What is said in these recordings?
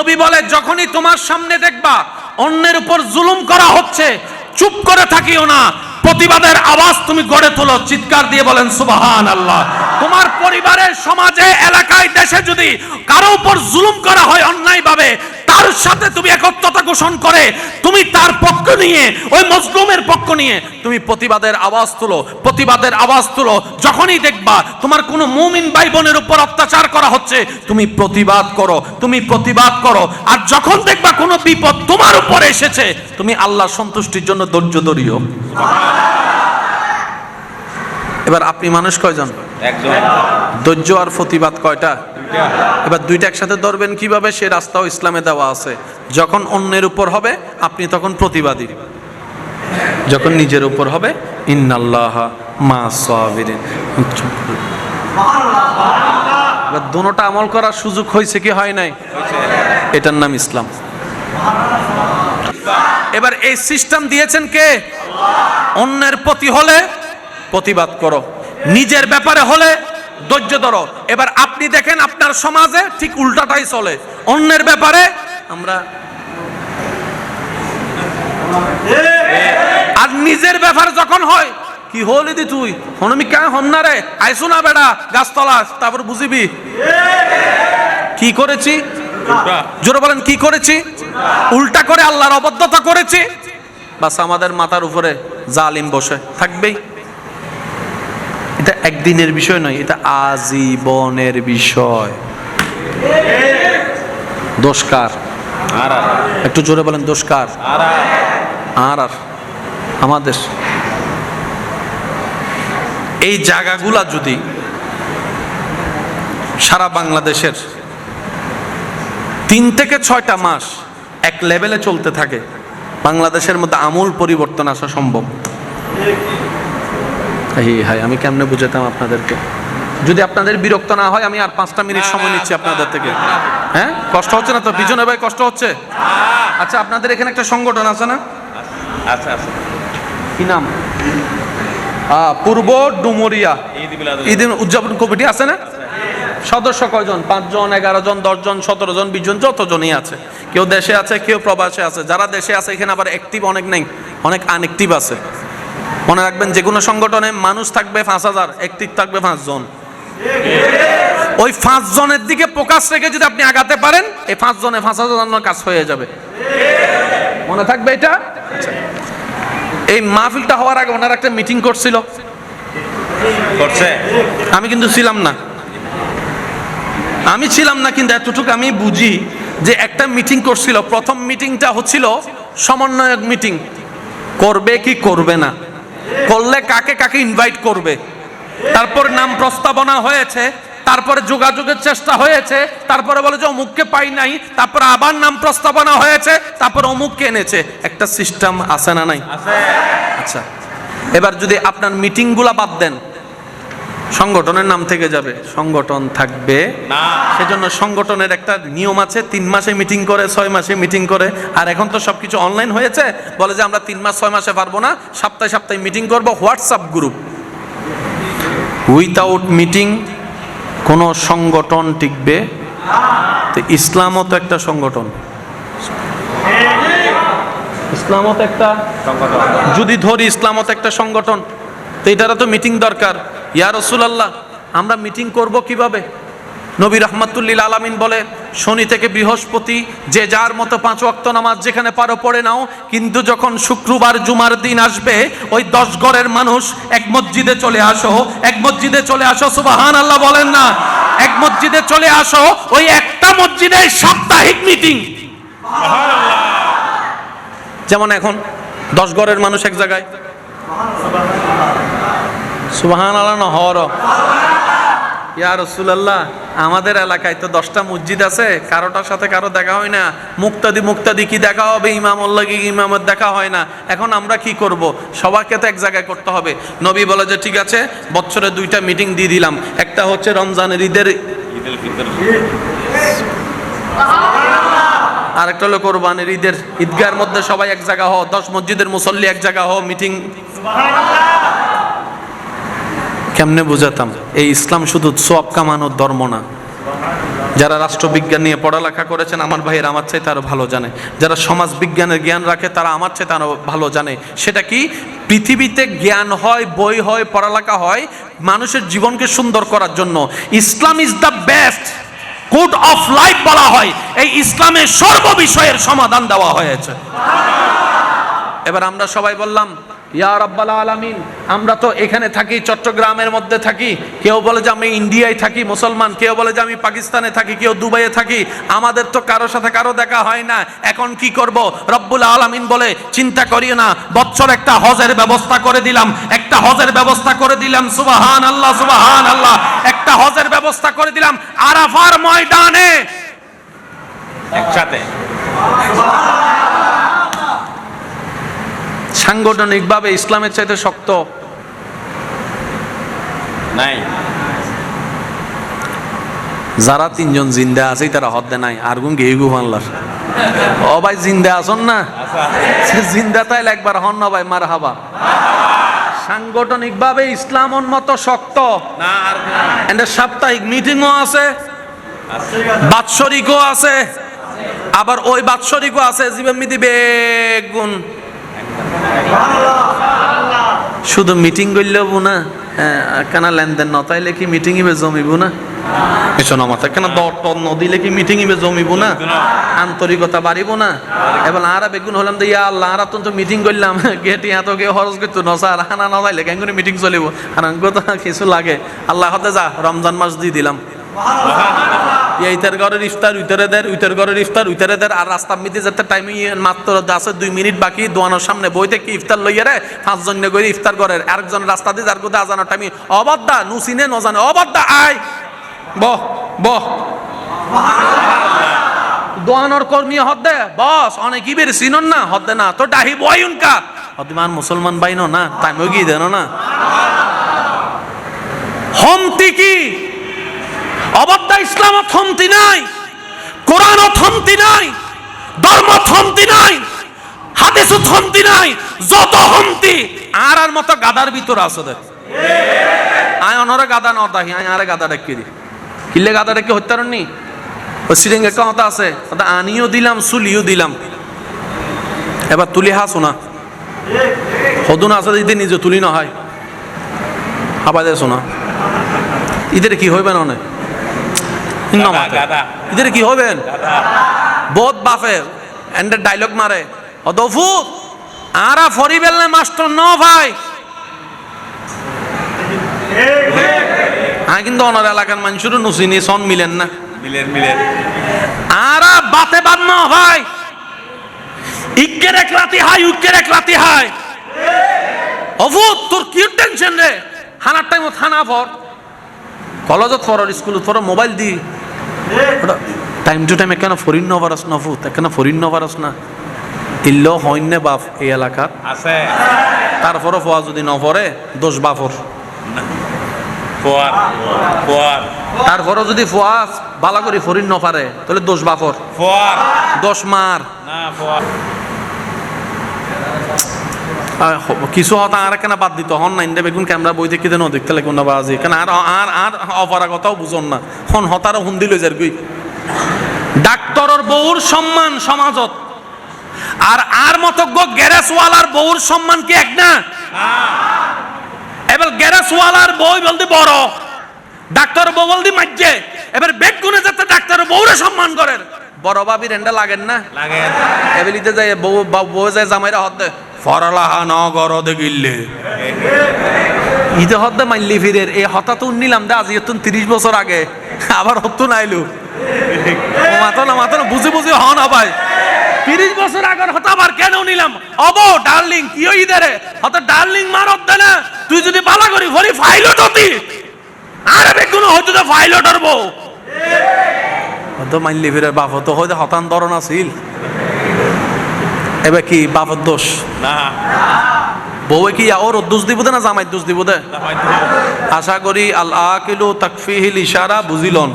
নবী বলে, যখনই তোমার সামনে দেখবা অন্যের উপর জুলুম করা হচ্ছে, চুপ করে থাকিও না। প্রতিবাদের আওয়াজ তুমি গড়ে তোলো, চিৎকার দিয়ে বলেন সুবাহান আল্লাহ তোমার পরিবারের সমাজে, এলাকায়, দেশে যদি কারও উপর জুলুম করা হয় অন্যায়ভাবে তার সাথে তুমি একত্রতা ঘোষণ করে, তুমি তার পক্ষ নিয়ে, ওই মজলুমের পক্ষ নিয়ে তুমি প্রতিবাদের আওয়াজ তুলো, প্রতিবাদের আওয়াজ তুলো। যখনই দেখবা তোমার কোনো মুমিন ভাই বোনের উপর অত্যাচার করা হচ্ছে, তুমি প্রতিবাদ করো, তুমি প্রতিবাদ করো। আর যখন দেখবা কোনো বিপদ তোমার উপর এসেছে, তুমি আল্লাহ সন্তুষ্টির জন্য ধৈর্য ধরিও। এবার আপনি মানুষ কয়জন? ধৈর্য আর প্রতিবাদ কয়টা? এবার দুইটা একসাথে ধরবেন কীভাবে? সে রাস্তাও ইসলামে দেওয়া আছে। যখন অন্যের উপর হবে আপনি তখন প্রতিবাদী। যখন নিজের উপর হবে ইন্নাল্লাহ মা সাবিরিন। এবার দুটোটা আমল করার সুযোগ হয়েছে কি হয় নাই? এটার নাম ইসলাম। এবার এই সিস্টেম দিয়েছেন কে? অন্যের প্রতি হলে প্রতিবাদ করো। নিজের ব্যাপারে হলে ধৈর্য ধরো। এবার আপনি দেখেন আপনার সমাজে ঠিক উল্টাটাই চলে। অন্যের ব্যাপারে আমরা আর নিজের ব্যাপার যখন হয় কি হলি দি তুই? হনমি কে হন না রে? আইসো না বেড়া গাছতলা তারপর বুঝিবি। কি করেছি? জোরে বলেন কি করেছি? উল্টা করে আল্লাহর অবদ্ধতা করেছি। বাস আমাদের মাথার উপরে জালিম বসে। থাকবেই। এটা একদিনের বিষয় নয়, এটা আজীবনের বিষয়। দোষকার একটু জোরে বলেন দোষকার আর আর আমাদের। এই জায়গাগুলা যদি সারা বাংলাদেশের তিন থেকে ছয়টা মাস এক লেভেলে চলতে থাকে, বাংলাদেশের মধ্যে আমূল পরিবর্তন আসা সম্ভব। এই হাই আমি কেমনে বুঝাতাম আপনাদেরকে? যদি আপনাদের বিরক্ত না হয় আমি আর পাঁচটা মিনিট সময় নিচ্ছি আপনাদের থেকে। হ্যাঁ? কষ্ট হচ্ছে না তো? পিছনে ভাই কষ্ট হচ্ছে? আচ্ছা আপনাদের এখানে একটা সংগঠন আছে না? আচ্ছা আচ্ছা কি নাম? পূর্ব ডুমুরিয়া। ঈদ উদযাপন কমিটি আছে না? সদস্য কয়জন? পাঁচজন এগারো জন দশজন সতেরো জন বিশ জন যতজনই আছে। কেউ দেশে আছে কেউ প্রবাসে আছে। যারা দেশে আছে এখানে আবার অ্যাক্টিভ অনেক নেই। অনেক আনএক্টিভ আছে। মনে রাখবেন যে কোনো সংগঠনে মানুষ থাকবে পাঁচ হাজার অ্যাক্টিভ থাকবে পাঁচজন। ওই পাঁচ জনের দিকে প্রকাশ রেখে যদি আপনি আগাতে পারেন এই পাঁচ জনে পাঁচ হাজার কাজ হয়ে যাবে। মনে থাকবে এটা। এই মাহফিলটা হওয়ার আগে ওনারা একটা মিটিং করছিল। করছে? আমি কিন্তু ছিলাম না। আমি ছিলাম না কিন্তু এতটুকু আমি বুঝি যে একটা মিটিং করছিল। প্রথম মিটিংটা হচ্ছিল সমন্বয়ক মিটিং। করবে কি করবে না? করলে কাকে কাকে ইনভাইট করবে? তারপর নাম প্রস্তাবনা হয়েছে তারপরে যোগাযোগের চেষ্টা হয়েছে তারপরে বলে যে অমুককে পাই নাই তারপর আবার নাম প্রস্তাবনা হয়েছে তারপর অমুককে এনেছে। একটা সিস্টেম আছে না নাই? আছে। আচ্ছা। এবার যদি আপনার মিটিংগুলা বাদ দেন সংগঠনের নাম থেকে যাবে। সংগঠন থাকবে। না। সেজন্য সংগঠনের একটা নিয়ম আছে তিন মাসে মিটিং করে ছয় মাসে মিটিং করে। আর এখন তো সবকিছু অনলাইন হয়েছে বলে যে আমরা তিন মাস ছয় মাসে পারব না সপ্তাহে সপ্তাহে মিটিং করব হোয়াটসঅ্যাপ গ্রুপ। উইথাউট মিটিং কোনো সংগঠন টিকবে। তো ইসলামও তো একটা সংগঠন। ইসলামত একটা যদি ধরি ইসলামত একটা সংগঠন তো এটারও তো মিটিং দরকার। ইয়া রসুলাল্লাহ আমরা মিটিং করব কীভাবে? নবী রহমাতুল্লিল আলামিন বলে শনি থেকে বৃহস্পতি যে যার মতো পাঁচ ওয়াক্ত নামাজ যেখানে পারো পড়ে নাও কিন্তু যখন শুক্রবার জুমার দিন আসবে ওই দশ ঘরের মানুষ এক মসজিদে চলে আসো এক মসজিদে চলে আসো সুবাহান আল্লাহ বলেন না এক মসজিদে চলে আসো ওই একটা মসজিদে সাপ্তাহিক মিটিং। যেমন এখন দশ ঘরের মানুষ এক জায়গায়। সুবাহান আল্লাহ না হর ইয়া আমাদের এলাকায় তো দশটা মসজিদ আছে, কারোটার সাথে কারও দেখা হয় না। মুক্তাদি মুক্তাদি কি দেখা হবে? ইমামুল্লাহ কি ইমামের দেখা হয় না। এখন আমরা কি করব? সবাইকে তো এক জায়গায় করতে হবে। নবী বলে যে, ঠিক আছে, বছরে দুইটা মিটিং দিয়ে দিলাম। একটা হচ্ছে রমজানের ঈদের ফিতর আরেকটা হলো কোরবানের ঈদের। ঈদগার মধ্যে সবাই এক জায়গা হও, দশ মসজিদের মুসল্লি এক জায়গা হও মিটিং কেমনে বুঝাতাম? এই ইসলাম শুধু সোয়াব কামানোর ধর্ম না। যারা রাষ্ট্রবিজ্ঞান নিয়ে পড়ালেখা করেছেন, আমার ভাইয়ের আমার চাইতে আরও ভালো জানে। যারা সমাজ বিজ্ঞানের জ্ঞান রাখে, তারা আমার চাইতে আরও ভালো জানে। সেটা কি? পৃথিবীতে জ্ঞান হয়, বই হয়, পড়ালেখা হয়, মানুষের জীবনকে সুন্দর করার জন্য। Islam is the best code of life বলা হয়। এই ইসলামের সর্ব বিষয়ের সমাধান দেওয়া হয়েছে। এবার আমরা সবাই বললাম ইয়া রাব্বাল আলামিন, আমরা তো এখানে থাকি, চট্টগ্রামের মধ্যে থাকি। কেউ বলে যে আমি ইন্ডিয়ায় থাকি, মুসলমান। কেউ বলে যে আমি পাকিস্তানে থাকি, কেউ দুবাইয়ে থাকি। আমাদের তো কারও সাথে কারও দেখা হয় না। এখন কি করব? রব্বুল আলামিন বলে, চিন্তা করিও না, বছর একটা হজের ব্যবস্থা করে দিলাম। একটা হজের ব্যবস্থা করে দিলাম সুবাহান আল্লাহ সুবাহান আল্লাহ একটা হজের ব্যবস্থা করে দিলাম, আরাফার ময়দানে। একসাথে। সাংগঠনিকভাবে ইসলামের চাইতে শক্ত? নাই। যারা তিনজন জিন্দা আছে তারা হদ্দে নাই। আর গুন গেয়ে গু হানলার ও ভাই জিন্দা আসন না? সে জিন্দা তাইলে একবার হন না ভাই মার হাবা সাংগঠনিক ভাবে ইসলাম উন্মত শক্ত না সাপ্তাহিক মিটিংও আছে বাৎসরিকও আছে আবার ওই বাৎসরিকও আছে জীবন মিদি বেগুন। শুধু মিটিং করলেও না। হ্যাঁ কেন লেনদেন নতাইলে কি মিটিং ইবে জমিব না? শোনো মাথা কেন দর টর নদিলে কি মিটিং ইবে জমিব না? আন্তরিকতা বাড়িব না। এবার আরা বেগুন হলাম যে, ইয়া আল্লাহ, আরা তো মিটিং করলাম। গেটি এত কে খরচ করতো ন, স্যার। হানা না যাইলে কেন মিটিং চলিব? হানাঙ্গ তো কিছু লাগে। আল্লাহ হতে যা, রমজান মাস দিয়ে দিলাম। এইটার ঘরের ইফতার উইতারে দের উইতার ঘরের ইফতার উইতারে দের। আর রাস্তা মিতে যেতে টাইম মাত্র আছে দুই মিনিট বাকি দোয়ানোর সামনে বই থেকে ইফতার লইয়া রে? পাঁচজন করে ইফতার করে আরেকজন রাস্তা দিয়ে যার কোথাও আজানোর টাইম অবাদ্দা নুসিনে নজানে অবাদ্দা আয়। বহ বহ। দোয়ানোর কর্মী হদ্দে বস অনেক ইবের চিনন না হদ্দে না। তো ডাহি বয় উনকা হদ্দিমান মুসলমান বাইনো না টাইম গিয়ে দেন না। হমতি কি? অবদ্ধা ইসলাম থমতি নাই কোরআন থমতি নাই, ধর্ম থমতি নাই, হাদিসও থমতি নাই, যত হমতি আর আর মতো গাদার ভিতর আছে দেখ। আয় অনরে গাদা ন দাহি, আয় আরে গাদা ডেকে দি। কিলে গাদা ডেকে হত্যার নি ও সিরিং একটা কথা আছে? আনিও দিলাম, সুলিও দিলাম। এবার তুলি হা শোনা হদুন আছে যদি নিজে তুলি না হয়। আবাদে শোনা। ইদের কি হইবে না অনেক ইদের কি হবেন? বহুত বাফে এন্ডে ডায়লগ মারে। অদফু আরা ফরিবেল না মাস্টার ন ভাই। আই কিন্তু অনার এলাকার মানুষেরও নুসিনি সন মিলেন না। মিলের মিলের আরা বাতে বাদ ন ভাই। ইক্কের এক রাতি হাই উক্কের এক রাতি হাই অফু তোর কি টেনশন রে? হানার টাইম থানা ফর কলেজত ফর স্কুলত for mobile the. Time to time একখানা ফরিন নভারস না ফুত এখানে ফরিন নভারস না। ইল্ল হইনে বাপ এই এলাকার আছে। তারপরও ফোয়া যদি নপরে দোষ বাফর তারপরও যদি ফোয়া বালা করি ফরিন নফারে তাহলে দোষ বাফর দোষ মার না কিছু হতা আর কেন বাদ দিত হন না ইন্দে বেগুন ক্যামেরা বই দেখি দেন দেখতে লাগে না বাজি কেন আর আর আর অপারগতাও বুঝন না। হন হতার হুন্দি লই যার গুই। ডাক্তরর বউর সম্মান সমাজত। আর আর মতজ্ঞ গ্যারেসওয়ালার বউর সম্মান কি এক না? এবার গ্যারেসওয়ালার বই বলতে বড় ডাক্তার বউ বলতে মাজ্জে এবার বেগ গুনে যাতে ডাক্তার বউরে সম্মান করেন। বড় বাবি রেন্ডা লাগেন না? লাগে এবেলিতে যায় বউ বউ যায় জামাইরা হদ্দে ফরলাহা ন গরদে গিল্লে ইতে হদ্দে মাইলি ফিরের এই হতা তো নিলাম দে আজি তুন তিরিশ বছর আগে। আবার হত্তু নাইলু ও মাতো না না বুঝে বুঝে হন আবাই। তিরিশ বছর আগের হতা আবার কেন নিলাম? অব ডার্লিং কি ওই ইদারে? হতা ডার্লিং মারত দে না তুই যদি বালা করি ভরি ফাইলট হতি আরে বেগুন হয়তো তো ফাইলটর বউ হয়তো মাইলি ফিরে বাপ হতো হয়তো হতান ধরন আছিল। এবার কি বাপর দোষ? না। বউয়ে কি ওর দোষ দিব দে না জামাই দোষ দিব দে। আশা করি আল আকিলু তাকফিহিল ইশারা বুঝিলন।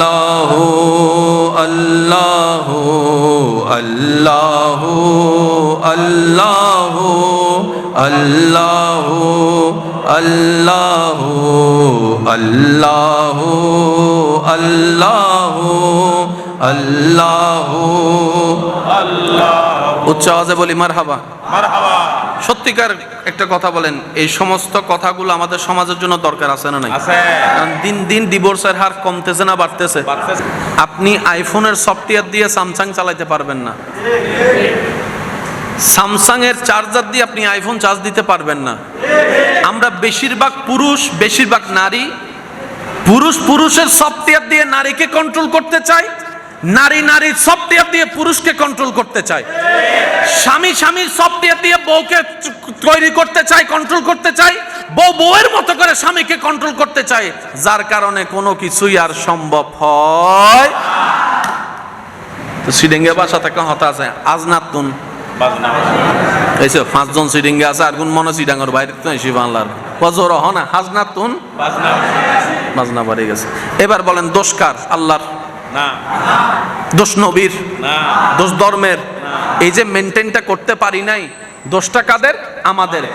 আল্লাহ আল্লাহ আল্লাহ আল্লাহ আল্লাহ আল্লাহ আল্লাহ আল্লাহ উচ্চ আওয়াজে বলি মার হাবা সত্যিকার একটা কথা বলেন এই সমস্ত কথাগুলো আমাদের সমাজের জন্য দরকার আছে না নাই? কারণ দিন দিন ডিভোর্সের হার কমতেছে না বাড়তেছে। বাড়তেছে। আপনি আইফোনের সফটওয়্যার দিয়ে স্যামসাং চালাইতে পারবেন না। স্যামসাং এর চার্জার দিয়ে আপনি আইফোন চার্জ দিতে পারবেন না। আমরা বেশিরভাগ পুরুষ বেশিরভাগ নারী পুরুষ পুরুষের সফটওয়্যার দিয়ে নারীকে কন্ট্রোল করতে চায় নারী নারীর সফটওয়্যার দিয়ে পুরুষকে কন্ট্রোল করতে চায়। স্বামী স্বামীর সফটওয়্যার দিয়ে বউকে তৈরি করতে চায় কন্ট্রোল করতে চায়, বউ বউয়ের মতো করে স্বামীকে কন্ট্রোল করতে চায়। যার কারণে কোনো কিছুই আর সম্ভব হয়। তো সিডেঙ্গে বাসা থেকে হতা আছে। আজ নাতুন বাজনা পাঁচজন সিডিঙ্গে আছে, আর কোন মনে সিডাঙ্গর বাইরে তো এসে বাংলার। বজর হ না হাজ বাজনা বাজনা বাড়ি গেছে। এবার বলেন দোষকার, আল্লাহর না। দোষ নবীর না। দোষ ধর্মের। এই যে মেনটেনটা করতে পারি নাই দোষটা কাদের? আমাদের।